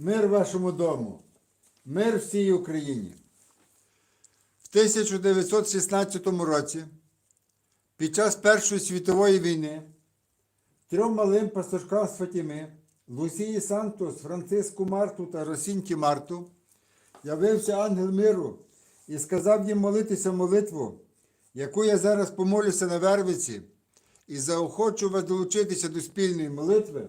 Мир вашому дому, мир всій Україні. В 1916 році, під час Першої світової війни, трьом малим пастушкам з Фатіми, Лусії Сантос, Франциску Марту та Росінькі Марту, явився ангел миру і сказав їм молитися молитву, яку я зараз помолюся на Вервиці, і заохочу вас долучитися до спільної молитви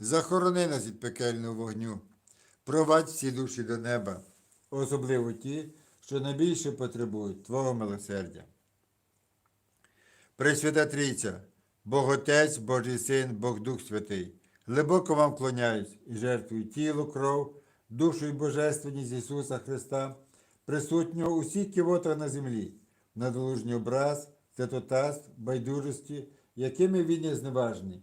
захорони нас від пекельного вогню, провадь всі душі до неба, особливо ті, що найбільше потребують Твого милосердя. Пресвята Трійця, Бог Отець, Божий Син, Бог Дух Святий, глибоко вам клоняюсь і жертвую тіло, кров, душу і божественність Ісуса Христа, присутнього у всіх ківотах на землі, на долужній образ, святотатств, байдужості, якими він є зневажний,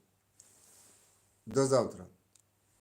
До завтра!